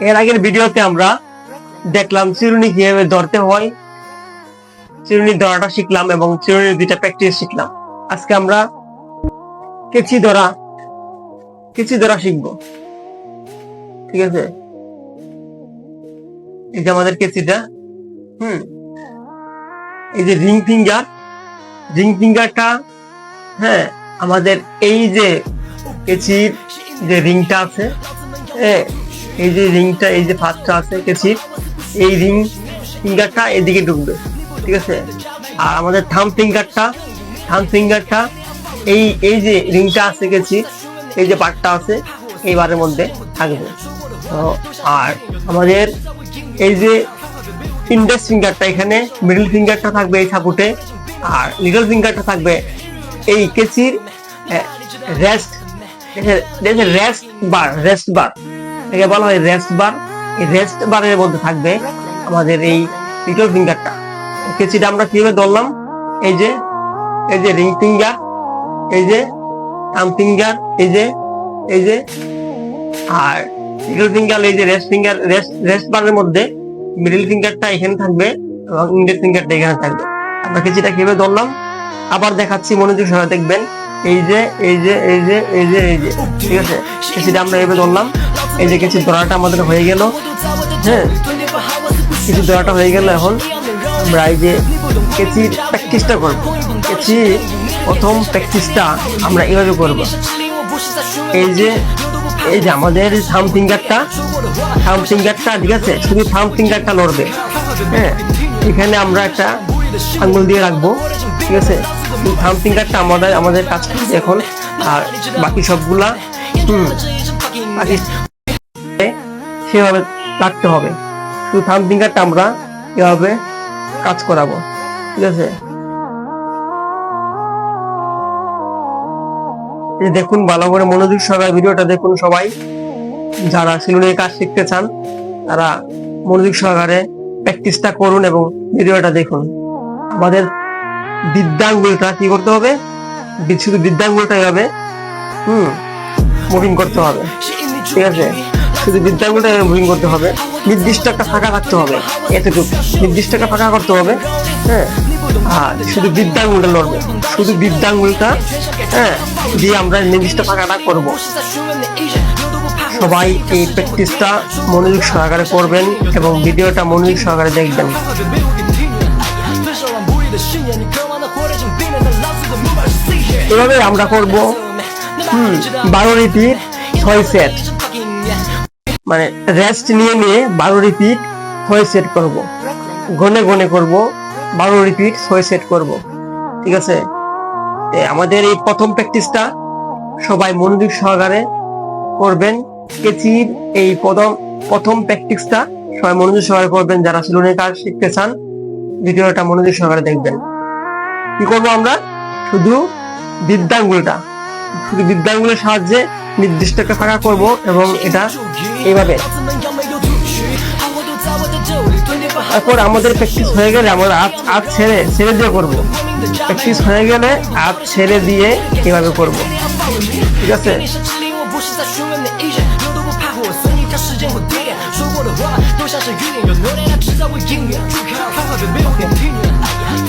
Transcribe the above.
এর আগের ভিডিওতে আমরা দেখলাম চিরুনি কীভাবে ধরতে হয়। চিরুনি ধরাটা শিখলাম এবং চিরুনির দুইটা প্র্যাকটিস শিখলাম। আজকে আমরা কেচি ধরা কেচি ধরা শিখব। ঠিক আছে? এই যে আমাদের কেচিটা, হুম। এই যে রিং ফিঙ্গার রিং ফিঙ্গারটা হ্যাঁ আমাদের এই যে কেচির যে রিংটা আছে হ্যাঁ এই যে রিংটা এই যে ফাঁকটা আছে কেচির এই রিং ফিঙ্গারটা এদিকে ঢুকবে, ঠিক আছে? আর আমাদের থাম ফিঙ্গারটা থাম ফিঙ্গারটা এই এই যে রিংটা আছে কেচির এই যে পার্টটা আছে এই বারের মধ্যে থাকবে। তো, আর আমাদের এই যে ইন্ডেক্স ফিঙ্গারটা এখানে মিডল ফিঙ্গারটা থাকবে এই সাপোর্টে আর লিটল ফিঙ্গারটা থাকবে এই কেচির rest rest bar rest bar একে বলা হয় রেস্ট বার এই রেস্ট বারের মধ্যে থাকবে আমাদের এই লিটল ফিঙ্গারটা কেচিটা আমরা কীভাবে ধরলাম? এই যে এই যে রিং ফিঙ্গার এই যে থাম ফিঙ্গার এই যে এই যে, আর লিটল ফিঙ্গার এই যে রেস্ট ফিঙ্গার রেস্ট রেস্ট বারের মধ্যে মিডল ফিঙ্গারটা এখানে থাকবে এবং ইন্ডেক্স ফিঙ্গারটা এখানে থাকবে। আমরা কেচিটা কীভাবে ধরলাম? আবার দেখাচ্ছি, মনোযোগ সহ দেখবেন। এই যে এই যে এই যে এই যে এই যে, ঠিক আছে? কেচিটা আমরা এভাবে ধরলাম। এই যে কেচি ধরাটা আমাদের হয়ে গেল। হ্যাঁ কিছু দড়াটা হয়ে গেল এখন। আমরা এই যে কেচির প্র্যাকটিসটা করব। কেচি প্রথম প্র্যাকটিসটা আমরা এভাবে করব। এই যে এই যে আমাদের থাম ফিঙ্গারটা থাম ফিঙ্গারটা ঠিক আছে? শুধু থাম ফিঙ্গারটা নড়বে। হ্যাঁ এখানে আমরা একটা আঙ্গুল দিয়ে রাখব, ঠিক আছে? থাম ফিঙ্গারটা আমাদের আমাদের কাজ করছে এখন। আর বাকি সবগুলা, হুম, বাকি সেভাবে রাখতে হবে। শুধু থাম ফিঙ্গারটা আমরা এভাবে কাজ করাবো। ঠিক আছে? দেখুন, ভালো করে মনোযোগ সহকারে ভিডিওটা দেখুন সবাই। যারা সিলুনের কাজ শিখতে চান, তারা মনোযোগ সহকারে প্র্যাকটিসটা করুন এবং ভিডিওটা দেখুন। আমাদের বিদ্যাঙ্গুলটা কি করতে হবে? শুধু বিদ্যাঙ্গুলটা এভাবে হুম মুভিং করতে হবে। ঠিক আছে? শুধু বিদ্যাঙ্গুলটা মুভিং করতে হবে। নির্দিষ্ট একটা ফাঁকা রাখতে হবে, এতটুকু। নির্দিষ্ট একটা ফাঁকা করতে হবে হ্যাঁ? আর শুধু বিদ্যাঙ্গুলটা লড়বে। শুধু বিদ্যাঙ্গুলটা হ্যাঁ দিয়ে আমরা নির্দিষ্ট ফাঁকাটা করব। সবাই এই প্র্যাকটিসটা মনোযোগ সহকারে করবেন এবং ভিডিওটা মনোযোগ সহকারে দেখবেন। এভাবে আমরা করব, হুম, বারো রিপিট ছয় সেট মানে রেস্ট নিয়ে নিয়ে বারো রিপিট ছয় সেট করব। গনে গনে করব, বারো রিপিট ছয় সেট করব। ঠিক আছে? আমাদের এই প্রথম প্র্যাকটিসটা সবাই মনোযোগ সহকারে করবেন। কেচির এই প্রথম প্রথম প্র্যাকটিসটা সবাই মনোযোগ সহকারে করবেন। যারা সেলুনের কাজ শিখতে চান, ভিডিওটা মনোযোগ সহকারে দেখবেন। কি করব আমরা? শুধু বিদ্যাঙ্গুলটা। শুধু বিদ্যাঙ্গুলের সাহায্যে নির্দিষ্ট একটা ফাঁকা করব এবং এটা এইভাবে। তারপর আমাদের প্র্যাকটিস হয়ে গেলে আমরা হাত ছেড়ে ছেড়ে দিয়ে করব। প্র্যাকটিস হয়ে গেলে হাত ছেড়ে দিয়ে এভাবে করব। ঠিক আছে? 不